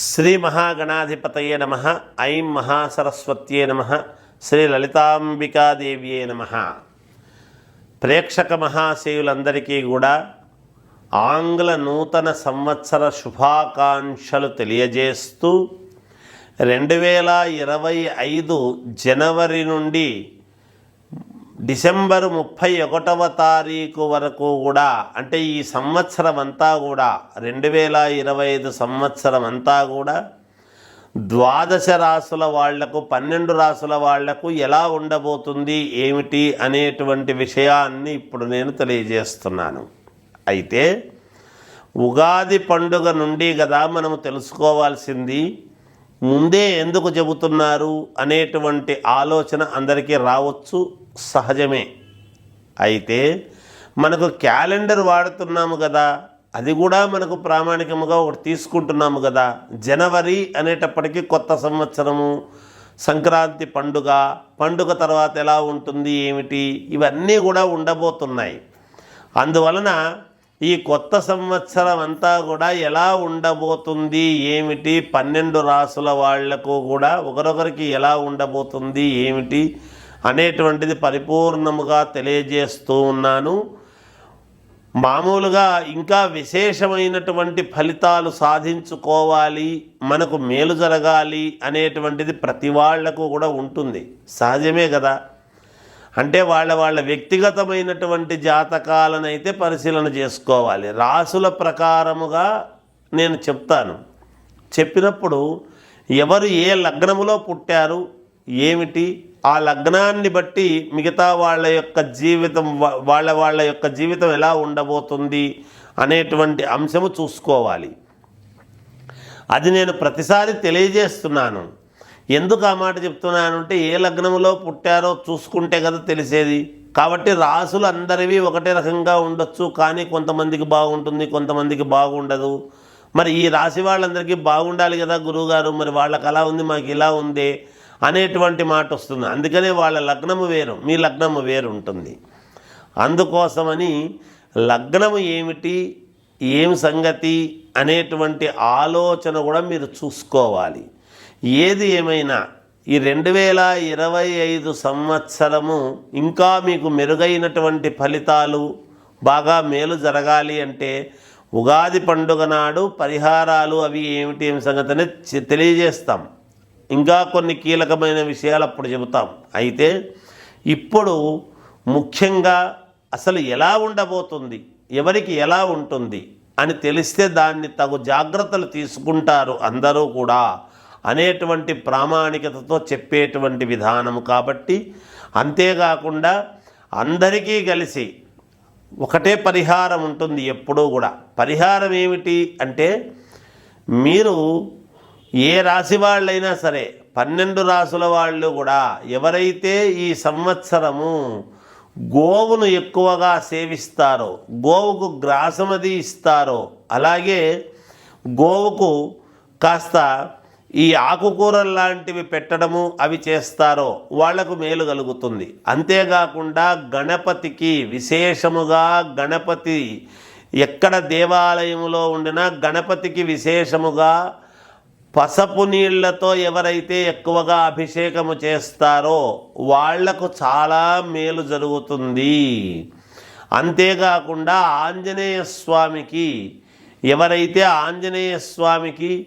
శ్రీ మహాగణాధిపతయే నమ ఐం మహాసరస్వత్యే నమ శ్రీ లలితాంబికాదేవ్యే నమ. ప్రేక్షక మహాశయులందరికీ కూడా ఆంగ్ల నూతన సంవత్సర శుభాకాంక్షలు తెలియజేస్తూ రెండు వేల ఇరవై ఐదు జనవరి నుండి డిసెంబర్ ముప్పై ఒకటవ తారీఖు వరకు కూడా అంటే ఈ సంవత్సరం అంతా కూడా రెండు వేల ఇరవై ఐదు సంవత్సరం అంతా కూడా ద్వాదశ రాసుల వాళ్ళకు పన్నెండు రాసుల వాళ్ళకు ఎలా ఉండబోతుంది ఏమిటి అనేటువంటి విషయాన్ని ఇప్పుడు నేను తెలియజేస్తున్నాను. అయితే ఉగాది పండుగ నుండి కదా మనము తెలుసుకోవాల్సింది ముందే ఎందుకు చెబుతున్నారు అనేటువంటి ఆలోచన అందరికీ రావచ్చు? సహజమే. అయితే మనకు క్యాలెండర్ వాడుతున్నాము కదా అది కూడా మనకు ప్రామాణికముగా ఒకటి తీసుకుంటున్నాము కదా. జనవరి అనేటప్పటికీ కొత్త సంవత్సరము సంక్రాంతి పండుగ పండుగ తర్వాత ఎలా ఉంటుంది ఏమిటి ఇవన్నీ కూడా ఉండబోతున్నాయి. అందువలన ఈ కొత్త సంవత్సరం అంతా కూడా ఎలా ఉండబోతుంది ఏమిటి? పన్నెండు రాసుల వాళ్ళకు కూడా ఒకరొకరికి ఎలా ఉండబోతుంది ఏమిటి? అనేటువంటిది పరిపూర్ణముగా తెలియజేస్తూ ఉన్నాను. మామూలుగా ఇంకా విశేషమైనటువంటి ఫలితాలు సాధించుకోవాలి మనకు మేలు జరగాలి అనేటువంటిది ప్రతి వాళ్ళకు కూడా ఉంటుంది. సహజమే కదా. అంటే వాళ్ళ వాళ్ళ వ్యక్తిగతమైనటువంటి జాతకాలను అయితే పరిశీలన చేసుకోవాలి. రాసుల ప్రకారముగా నేను చెప్తాను. చెప్పినప్పుడు ఎవరు ఏ లగ్నములో పుట్టారు ఏమిటి ఆ లగ్నాన్ని బట్టి మిగతా వాళ్ళ యొక్క జీవితం వాళ్ళ వాళ్ళ యొక్క జీవితం ఎలా ఉండబోతుంది అనేటువంటి అంశము చూసుకోవాలి. అది నేను ప్రతిసారి తెలియజేస్తున్నాను. ఎందుకు ఆ మాట చెప్తున్నాను అంటే ఏ లగ్నంలో పుట్టారో చూసుకుంటే కదా తెలిసేది. కాబట్టి రాసులు అందరివి ఒకటే రకంగా ఉండొచ్చు కానీ కొంతమందికి బాగుంటుంది కొంతమందికి బాగుండదు. మరి ఈ రాశి వాళ్ళందరికీ బాగుండాలి కదా గురువుగారు మరి వాళ్ళకి అలా ఉంది మాకు ఇలా ఉంది అనేటువంటి మాట వస్తుంది. అందుకనే వాళ్ళ లగ్నము వేరు మీ లగ్నము వేరు ఉంటుంది అందుకోసమని లగ్నము ఏమిటి ఏం సంగతి అనేటువంటి ఆలోచన కూడా మీరు చూసుకోవాలి. ఏది ఏమైనా ఈ రెండు వేల ఇరవై ఐదు సంవత్సరము ఇంకా మీకు మెరుగైనటువంటి ఫలితాలు బాగా మేలు జరగాలి అంటే ఉగాది పండుగ నాడు పరిహారాలు అవి ఏమిటి ఏమి సంగతి అనేది తెలియజేస్తాం. ఇంకా కొన్ని కీలకమైన విషయాలు అప్పుడు చెబుతాం. అయితే ఇప్పుడు ముఖ్యంగా అసలు ఎలా ఉండబోతుంది ఎవరికి ఎలా ఉంటుంది అని తెలిస్తే దాన్ని తగు జాగ్రత్తలు తీసుకుంటారు అందరూ కూడా. అనేటువంటి ప్రామాణికతతో చెప్పేటువంటి విధానము కాబట్టి అంతేకాకుండా అందరికీ కలిసి ఒకటే పరిహారం ఉంటుంది ఎప్పుడూ కూడా. పరిహారం ఏమిటి అంటే మీరు ఏ రాశి వాళ్ళైనా సరే పన్నెండు రాసుల వాళ్ళు కూడా ఎవరైతే ఈ సంవత్సరము గోవును ఎక్కువగా సేవిస్తారో గోవుకు గ్రాసమది ఇస్తారో అలాగే గోవుకు కాస్త ఈ ఆకుకూరలు లాంటివి పెట్టడము అవి చేస్తారో వాళ్ళకు మేలు కలుగుతుంది. అంతేకాకుండా గణపతికి విశేషముగా గణపతి ఎక్కడ దేవాలయంలో ఉండినా గణపతికి విశేషముగా పసపు నీళ్ళతో ఎవరైతే ఎక్కువగా అభిషేకము చేస్తారో వాళ్ళకు చాలా మేలు జరుగుతుంది. అంతేకాకుండా ఆంజనేయ స్వామికి ఎవరైతే ఆంజనేయ స్వామికి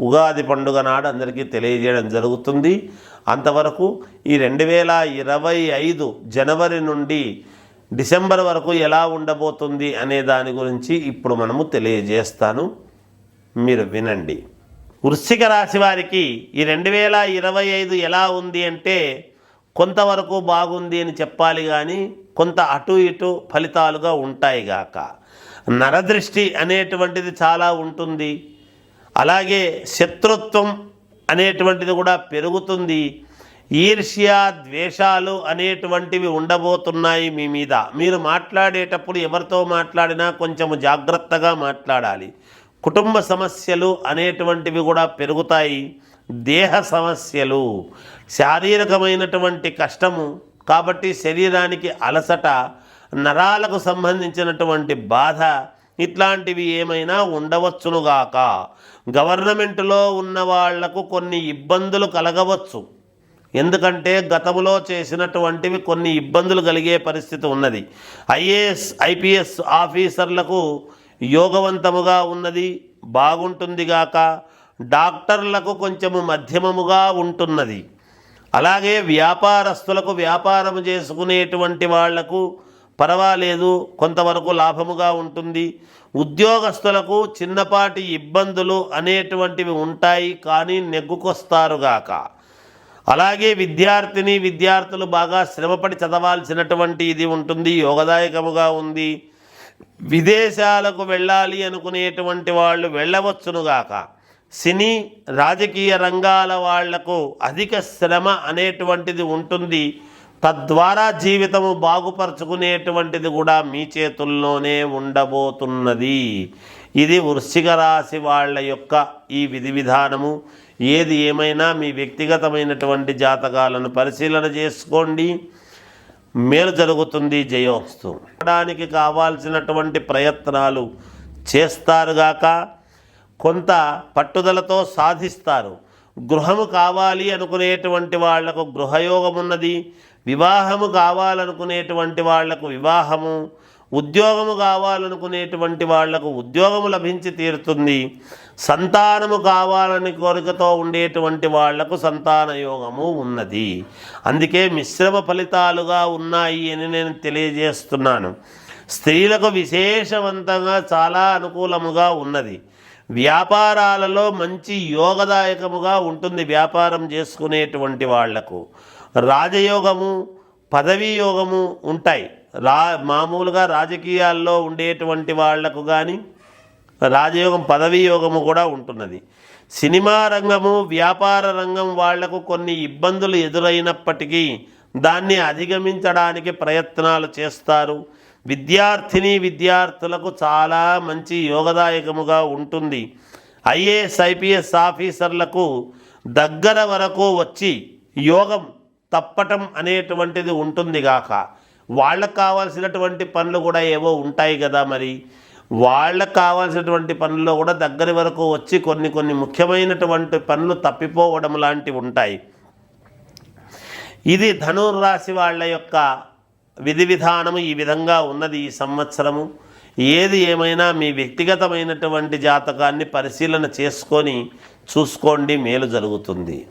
ఉగాది పండుగ నాడు అందరికీ తెలియజేయడం జరుగుతుంది. అంతవరకు ఈ రెండు వేల ఇరవై ఐదు జనవరి నుండి డిసెంబర్ వరకు ఎలా ఉండబోతుంది అనే దాని గురించి ఇప్పుడు మనము తెలియజేస్తాను. మీరు వినండి. వృశ్చిక రాశి వారికి ఈ రెండు వేల ఇరవై ఐదు ఎలా ఉంది అంటే కొంతవరకు బాగుంది అని చెప్పాలి కానీ కొంత అటు ఇటు ఫలితాలుగా ఉంటాయి గాక. నరదృష్టి అనేటువంటిది చాలా ఉంటుంది. అలాగే శత్రుత్వం అనేటువంటిది కూడా పెరుగుతుంది. ఈర్ష్య ద్వేషాలు అనేటువంటివి ఉండబోతున్నాయి మీ మీద. మీరు మాట్లాడేటప్పుడు ఎవరితో మాట్లాడినా కొంచెం జాగ్రత్తగా మాట్లాడాలి. కుటుంబ సమస్యలు అనేటువంటివి కూడా పెరుగుతాయి. దేహ సమస్యలు శారీరకమైనటువంటి కష్టము కాబట్టి శరీరానికి అలసట నరాలకు సంబంధించినటువంటి బాధ ఇట్లాంటివి ఏమైనా ఉండవచ్చునుగాక గవర్నమెంట్లో ఉన్న వాళ్ళకు కొన్ని ఇబ్బందులు కలగవచ్చు. ఎందుకంటే గతంలో చేసినటువంటివి కొన్ని ఇబ్బందులు కలిగే పరిస్థితి ఉన్నది. ఐఏఎస్ ఐపీఎస్ ఆఫీసర్లకు యోగవంతముగా ఉన్నది బాగుంటుంది గాక. డాక్టర్లకు కొంచెము మధ్యమముగా ఉంటున్నది. అలాగే వ్యాపారస్తులకు వ్యాపారం చేసుకునేటువంటి వాళ్ళకు పర్వాలేదు కొంతవరకు లాభముగా ఉంటుంది. ఉద్యోగస్తులకు చిన్నపాటి ఇబ్బందులు అనేటువంటివి ఉంటాయి కానీ నెగ్గుకొస్తారుగాక అలాగే విద్యార్థిని విద్యార్థులు బాగా శ్రమపడి చదవాల్సినటువంటి ఇది ఉంటుంది యోగదాయకముగా ఉంది. విదేశాలకు వెళ్ళాలి అనుకునేటువంటి వాళ్ళు వెళ్ళవచ్చునుగాక సినీ రాజకీయ రంగాల వాళ్ళకు అధిక శ్రమ అనేటువంటిది ఉంటుంది. తద్వారా జీవితము బాగుపరుచుకునేటువంటిది కూడా మీ చేతుల్లోనే ఉండబోతున్నది. ఇది వృశ్చిక రాశి వాళ్ళ యొక్క ఈ విధి విధానము. ఏది ఏమైనా మీ వ్యక్తిగతమైనటువంటి జాతకాలను పరిశీలన చేసుకోండి. మేలు జరుగుతుంది జయోస్తు. అవడానికి కావాల్సినటువంటి ప్రయత్నాలు చేస్తారుగాక కొంత పట్టుదలతో సాధిస్తారు. గృహము కావాలి అనుకునేటువంటి వాళ్ళకు గృహయోగం ఉన్నది వివాహము కావాలనుకునేటువంటి వాళ్ళకు వివాహము ఉద్యోగము కావాలనుకునేటువంటి వాళ్ళకు ఉద్యోగము లభించి తీరుతుంది. సంతానము కావాలని కోరికతో ఉండేటువంటి వాళ్ళకు సంతాన యోగము ఉన్నది. అందుకే మిశ్రమ ఫలితాలుగా ఉన్నాయి అని నేను తెలియజేస్తున్నాను. స్త్రీలకు విశేషవంతంగా చాలా అనుకూలముగా ఉన్నది. వ్యాపారాలలో మంచి యోగదాయకముగా ఉంటుంది వ్యాపారం చేసుకునేటువంటి వాళ్ళకు. రాజయోగము పదవీ యోగము ఉంటాయి. రా మామూలుగా రాజకీయాల్లో ఉండేటువంటి వాళ్ళకు కానీ రాజయోగం పదవీ యోగము కూడా ఉంటున్నది. సినిమా రంగము వ్యాపార రంగం వాళ్ళకు కొన్ని ఇబ్బందులు ఎదురైనప్పటికీ దాన్ని అధిగమించడానికి ప్రయత్నాలు చేస్తారు. విద్యార్థిని విద్యార్థులకు చాలా మంచి యోగదాయకముగా ఉంటుంది. ఐఏఎస్ ఐపీఎస్ ఆఫీసర్లకు దగ్గర వరకు వచ్చి యోగం తప్పటం అనేటువంటిది ఉంటుంది గాక. వాళ్ళకు కావాల్సినటువంటి పనులు కూడా ఏవో ఉంటాయి కదా మరి. వాళ్ళకు కావాల్సినటువంటి పనుల్లో కూడా దగ్గర వరకు వచ్చి కొన్ని కొన్ని ముఖ్యమైనటువంటి పనులు తప్పిపోవడం లాంటివి ఉంటాయి. ఇది ధనుర్రాశి వాళ్ళ యొక్క విధి విధానము ఈ విధంగా ఉన్నది ఈ సంవత్సరము. ఏది ఏమైనా మీ వ్యక్తిగతమైనటువంటి జాతకాన్ని పరిశీలన చేసుకొని చూసుకోండి మేలు జరుగుతుంది.